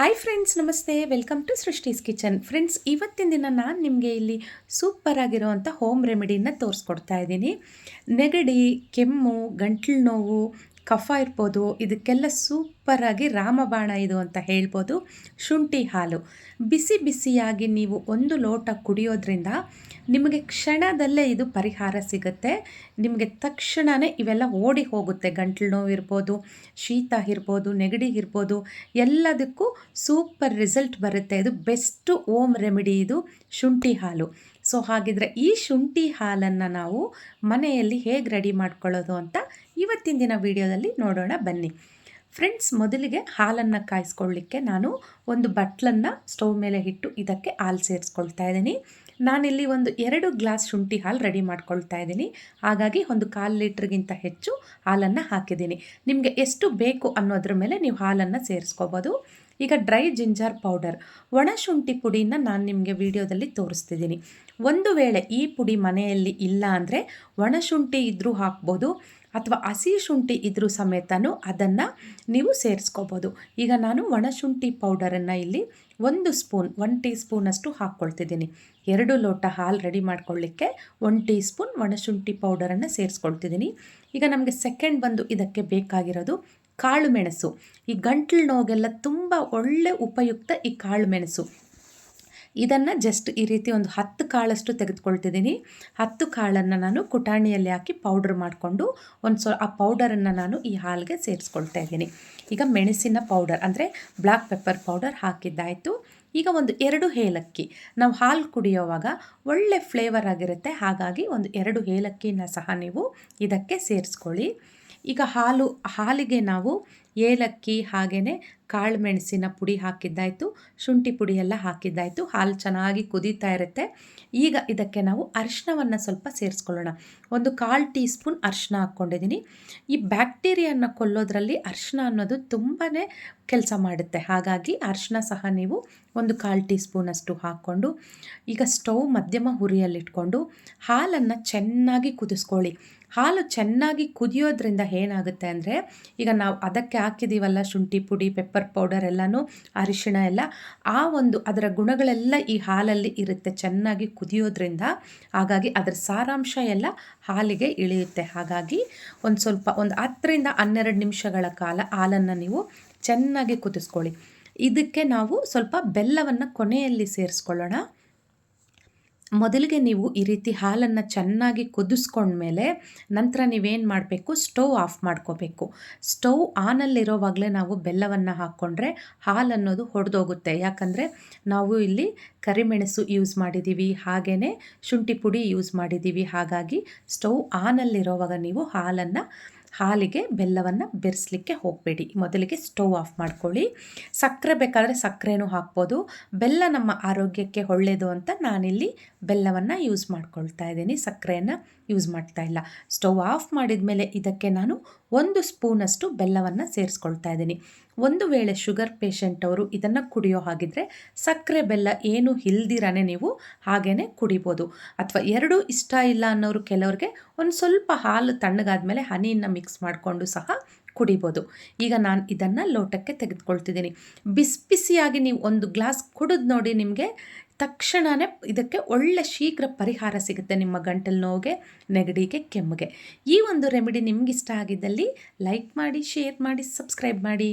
Hi friends namaste. Welcome to Srishti's kitchen friends ಇವತ್ತಿನ ದಿನ ನಾನು ನಿಮಗೆ ಇಲ್ಲಿ ಸೂಪರ್ ಹೋಮ್ ರೆಮಿಡಿನ ತೋರಿಸ್ಕೊಡ್ತಾ ಇದ್ದೀನಿ. ನೆಗಡಿ, ಕೆಮ್ಮು, ಗಂಟ್ಲು ನೋವು ಕಫ ಇರ್ಬೋದು, ಇದಕ್ಕೆಲ್ಲ ಸೂಪರಾಗಿ ರಾಮಬಾಣ ಇದು ಅಂತ ಹೇಳ್ಬೋದು. ಶುಂಠಿ ಹಾಲು. ಬಿಸಿ ಬಿಸಿಯಾಗಿ ನೀವು ಒಂದು ಲೋಟ ಕುಡಿಯೋದ್ರಿಂದ ನಿಮಗೆ ಕ್ಷಣದಲ್ಲೇ ಇದು ಪರಿಹಾರ ಸಿಗುತ್ತೆ. ನಿಮಗೆ ತಕ್ಷಣವೇ ಇವೆಲ್ಲ ಓಡಿ ಹೋಗುತ್ತೆ. ಗಂಟ್ಲು ನೋವು ಇರ್ಬೋದು, ಶೀತ ಇರ್ಬೋದು, ನೆಗಡಿ ಇರ್ಬೋದು, ಎಲ್ಲದಕ್ಕೂ ಸೂಪರ್ ರಿಸಲ್ಟ್ ಬರುತ್ತೆ. ಇದು ಬೆಸ್ಟ್ ಓಮ್ ರೆಮಿಡಿ ಇದು ಶುಂಠಿ ಹಾಲು. ಸೊ ಹಾಗಿದ್ರೆ ಈ ಶುಂಠಿ ಹಾಲನ್ನು ನಾವು ಮನೆಯಲ್ಲಿ ಹೇಗೆ ರೆಡಿ ಮಾಡ್ಕೊಳ್ಳೋದು ಅಂತ ಇವತ್ತಿನ ದಿನ ವಿಡಿಯೋದಲ್ಲಿ ನೋಡೋಣ ಬನ್ನಿ. ಫ್ರೆಂಡ್ಸ್, ಮೊದಲಿಗೆ ಹಾಲನ್ನು ಕಾಯಿಸ್ಕೊಳ್ಳಿಕ್ಕೆ ನಾನು ಒಂದು ಬಟ್ಲನ್ನು ಸ್ಟವ್ ಮೇಲೆ ಇಟ್ಟು ಇದಕ್ಕೆ ಹಾಲು ಸೇರಿಸ್ಕೊಳ್ತಾ ಇದ್ದೀನಿ. ನಾನಿಲ್ಲಿ ಒಂದು ಎರಡು ಗ್ಲಾಸ್ ಶುಂಠಿ ಹಾಲು ರೆಡಿ ಮಾಡ್ಕೊಳ್ತಾ ಇದ್ದೀನಿ. ಹಾಗಾಗಿ ಒಂದು ಕಾಲು ಲೀಟ್ರಿಗಿಂತ ಹೆಚ್ಚು ಹಾಲನ್ನು ಹಾಕಿದ್ದೀನಿ. ನಿಮಗೆ ಎಷ್ಟು ಬೇಕು ಅನ್ನೋದ್ರ ಮೇಲೆ ನೀವು ಹಾಲನ್ನು ಸೇರಿಸ್ಕೋಬೋದು. ಈಗ ಡ್ರೈ ಜಿಂಜರ್ ಪೌಡರ್, ಒಣ ಶುಂಠಿ ಪುಡಿನ ನಾನು ನಿಮಗೆ ವಿಡಿಯೋದಲ್ಲಿ ತೋರಿಸ್ತಿದ್ದೀನಿ. ಒಂದು ವೇಳೆ ಈ ಪುಡಿ ಮನೆಯಲ್ಲಿ ಇಲ್ಲ ಅಂದರೆ ಒಣಶುಂಠಿ ಇದ್ದರೂ ಹಾಕ್ಬೋದು. ಅಥವಾ ಹಸಿ ಶುಂಠಿ ಇದ್ದರೂ ಸಮೇತನೂ ಅದನ್ನು ನೀವು ಸೇರಿಸ್ಕೋಬೋದು. ಈಗ ನಾನು ಒಣಶುಂಠಿ ಪೌಡರನ್ನು ಇಲ್ಲಿ ಒಂದು ಸ್ಪೂನ್, ಒನ್ ಟೀ ಸ್ಪೂನಷ್ಟು ಹಾಕ್ಕೊಳ್ತಿದ್ದೀನಿ. ಎರಡು ಲೋಟ ಹಾಲು ರೆಡಿ ಮಾಡ್ಕೊಳ್ಳಿಕ್ಕೆ ಒನ್ ಟೀ ಸ್ಪೂನ್ ಒಣಶುಂಠಿ ಪೌಡರನ್ನು ಸೇರಿಸ್ಕೊಳ್ತಿದ್ದೀನಿ. ಈಗ ನಮಗೆ ಸೆಕೆಂಡ್ ಬಂದು ಇದಕ್ಕೆ ಬೇಕಾಗಿರೋದು ಕಾಳು ಮೆಣಸು. ಈ ಗಂಟ್ಲು ನೋಗೆಲ್ಲ ತುಂಬ ಒಳ್ಳೆ ಉಪಯುಕ್ತ ಈ ಕಾಳು ಮೆಣಸು. ಇದನ್ನು ಜಸ್ಟ್ ಈ ರೀತಿ ಒಂದು ಹತ್ತು ಕಾಳಷ್ಟು ತೆಗೆದುಕೊಳ್ತಿದ್ದೀನಿ. ಹತ್ತು ಕಾಳನ್ನು ನಾನು ಕುಟಾಣಿಯಲ್ಲಿ ಹಾಕಿ ಪೌಡ್ರ್ ಮಾಡಿಕೊಂಡು ಒಂದು ಸ್ವ ಆ ಪೌಡರನ್ನು ನಾನು ಈ ಹಾಲಿಗೆ ಸೇರಿಸ್ಕೊಳ್ತಾ ಇದ್ದೀನಿ. ಈಗ ಮೆಣಸಿನ ಪೌಡರ್ ಅಂದರೆ ಬ್ಲ್ಯಾಕ್ ಪೆಪ್ಪರ್ ಪೌಡರ್ ಹಾಕಿದ್ದಾಯಿತು. ಈಗ ಒಂದು ಎರಡು ಏಲಕ್ಕಿ. ನಾವು ಹಾಲು ಕುಡಿಯೋವಾಗ ಒಳ್ಳೆ ಫ್ಲೇವರ್ ಆಗಿರುತ್ತೆ. ಹಾಗಾಗಿ ಒಂದು ಎರಡು ಏಲಕ್ಕಿನ ಸಹ ನೀವು ಇದಕ್ಕೆ ಸೇರಿಸ್ಕೊಳ್ಳಿ. ಈಗ ಹಾಲು, ಹಾಲಿಗೆ ನಾವು ಏಲಕ್ಕಿ ಹಾಗೆಯೇ ಕಾಳು ಮೆಣಸಿನ ಪುಡಿ ಹಾಕಿದ್ದಾಯಿತು, ಶುಂಠಿ ಪುಡಿ ಎಲ್ಲ ಹಾಕಿದ್ದಾಯಿತು, ಹಾಲು ಚೆನ್ನಾಗಿ ಕುದೀತಾ ಇರುತ್ತೆ. ಈಗ ಇದಕ್ಕೆ ನಾವು ಅರಿಶಿನವನ್ನು ಸ್ವಲ್ಪ ಸೇರಿಸ್ಕೊಳ್ಳೋಣ. ಒಂದು ಕಾಲು ಟೀ ಸ್ಪೂನ್ ಅರಿಶಿನ ಹಾಕ್ಕೊಂಡಿದ್ದೀನಿ. ಈ ಬ್ಯಾಕ್ಟೀರಿಯಾನ ಕೊಲ್ಲೋದ್ರಲ್ಲಿ ಅರಿಶಿನ ಅನ್ನೋದು ತುಂಬಾ ಕೆಲಸ ಮಾಡುತ್ತೆ. ಹಾಗಾಗಿ ಅರಿಶಿನ ಸಹ ನೀವು ಒಂದು ಕಾಲು ಟೀ ಸ್ಪೂನಷ್ಟು ಹಾಕ್ಕೊಂಡು, ಈಗ ಸ್ಟವ್ ಮಧ್ಯಮ ಹುರಿಯಲ್ಲಿಟ್ಕೊಂಡು ಹಾಲನ್ನು ಚೆನ್ನಾಗಿ ಕುದಿಸ್ಕೊಳ್ಳಿ. ಹಾಲು ಚೆನ್ನಾಗಿ ಕುದಿಯೋದ್ರಿಂದ ಏನಾಗುತ್ತೆ ಅಂದರೆ, ಈಗ ನಾವು ಅದಕ್ಕೆ ಹಾಕಿದ್ದೀವಲ್ಲ ಶುಂಠಿ ಪುಡಿ ಪೆಪ್ಪರ್ ಪೌಡರ್ ಎಲ್ಲನೂ, ಅರಿಶಿಣ ಎಲ್ಲ, ಆ ಒಂದು ಅದರ ಗುಣಗಳೆಲ್ಲ ಈ ಹಾಲಲ್ಲಿ ಇರುತ್ತೆ. ಚೆನ್ನಾಗಿ ಕುದಿಯೋದ್ರಿಂದ ಹಾಗಾಗಿ ಅದರ ಸಾರಾಂಶ ಎಲ್ಲ ಹಾಲಿಗೆ ಇಳಿಯುತ್ತೆ. ಹಾಗಾಗಿ ಒಂದು ಸ್ವಲ್ಪ ಒಂದು ಹತ್ತರಿಂದ ಹನ್ನೆರಡು ನಿಮಿಷಗಳ ಕಾಲ ಹಾಲನ್ನು ನೀವು ಚೆನ್ನಾಗಿ ಕುದಿಸ್ಕೊಳ್ಳಿ. ಇದಕ್ಕೆ ನಾವು ಸ್ವಲ್ಪ ಬೆಲ್ಲವನ್ನು ಕೊನೆಯಲ್ಲಿ ಸೇರಿಸ್ಕೊಳ್ಳೋಣ. ಮೊದಲಿಗೆ ನೀವು ಈ ರೀತಿ ಹಾಲನ್ನು ಚೆನ್ನಾಗಿ ಕುದಿಸ್ಕೊಂಡ್ಮೇಲೆ ನಂತರ ನೀವೇನು ಮಾಡಬೇಕು? ಸ್ಟವ್ ಆಫ್ ಮಾಡ್ಕೋಬೇಕು. ಸ್ಟವ್ ಆನಲ್ಲಿರೋವಾಗಲೇ ನಾವು ಬೆಲ್ಲವನ್ನು ಹಾಕ್ಕೊಂಡ್ರೆ ಹಾಲು ಅನ್ನೋದು ಹೊಡೆದೋಗುತ್ತೆ. ಯಾಕಂದರೆ ನಾವು ಇಲ್ಲಿ ಕರಿಮೆಣಸು ಯೂಸ್ ಮಾಡಿದ್ದೀವಿ ಹಾಗೆಯೇ ಶುಂಠಿ ಪುಡಿ ಯೂಸ್ ಮಾಡಿದ್ದೀವಿ. ಹಾಗಾಗಿ ಸ್ಟವ್ ಆನಲ್ಲಿರೋವಾಗ ನೀವು ಹಾಲನ್ನು ಹಾಲಿಗೆ ಬೆಲ್ಲವನ್ನು ಬೆರೆಸಲಿಕ್ಕೆ ಹೋಗಬೇಡಿ. ಮೊದಲಿಗೆ ಸ್ಟವ್ ಆಫ್ ಮಾಡ್ಕೊಳ್ಳಿ. ಸಕ್ಕರೆ ಬೇಕಾದರೆ ಸಕ್ಕರೆನೂ ಹಾಕ್ಬೋದು. ಬೆಲ್ಲ ನಮ್ಮ ಆರೋಗ್ಯಕ್ಕೆ ಒಳ್ಳೆಯದು ಅಂತ ನಾನಿಲ್ಲಿ ಬೆಲ್ಲವನ್ನು ಯೂಸ್ ಮಾಡ್ಕೊಳ್ತಾ ಇದ್ದೀನಿ. ಸಕ್ಕರೆಯನ್ನು ಯೂಸ್ ಮಾಡ್ತಾ ಇಲ್ಲ. ಸ್ಟವ್ ಆಫ್ ಮಾಡಿದ ಮೇಲೆ ಇದಕ್ಕೆ ನಾನು ಒಂದು ಸ್ಪೂನಷ್ಟು ಬೆಲ್ಲವನ್ನು ಸೇರಿಸ್ಕೊಳ್ತಾ ಇದ್ದೀನಿ. ಒಂದು ವೇಳೆ ಶುಗರ್ ಪೇಷಂಟ್ ಅವರು ಇದನ್ನು ಕುಡಿಯೋ ಹಾಗಿದ್ರೆ ಸಕ್ಕರೆ ಬೆಲ್ಲ ಏನು ಇಲ್ದಿರಾನೆ ನೀವು ಹಾಗೇ ಕುಡಿಬೋದು. ಅಥವಾ ಎರಡೂ ಇಷ್ಟ ಇಲ್ಲ ಅನ್ನೋರು ಕೆಲವ್ರಿಗೆ ಒಂದು ಸ್ವಲ್ಪ ಹಾಲು ತಣ್ಣಗಾದ ಮೇಲೆ ಹನಿಯನ್ನು ಮಿಕ್ಸ್ ಮಾಡಿಕೊಂಡು ಸಹ ಕುಡಿಬೋದು. ಈಗ ನಾನು ಇದನ್ನು ಲೋಟಕ್ಕೆ ತೆಗೆದುಕೊಳ್ತಿದ್ದೀನಿ. ಬಿಸಿ ಬಿಸಿಯಾಗಿ ನೀವು ಒಂದು ಗ್ಲಾಸ್ ಕುಡಿದು ನೋಡಿ ನಿಮಗೆ ತಕ್ಷಣವೇ ಇದಕ್ಕೆ ಒಳ್ಳೆ ಶೀಘ್ರ ಪರಿಹಾರ ಸಿಗುತ್ತೆ ನಿಮ್ಮ ಗಂಟಲು ನೋವಿಗೆ, ನೆಗಡಿಗೆ, ಕೆಮ್ಮಿಗೆ. ಈ ಒಂದು ರೆಮಿಡಿ ನಿಮಗಿಷ್ಟ ಆಗಿದ್ದಲ್ಲಿ ಲೈಕ್ ಮಾಡಿ, ಶೇರ್ ಮಾಡಿ, ಸಬ್ಸ್ಕ್ರೈಬ್ ಮಾಡಿ.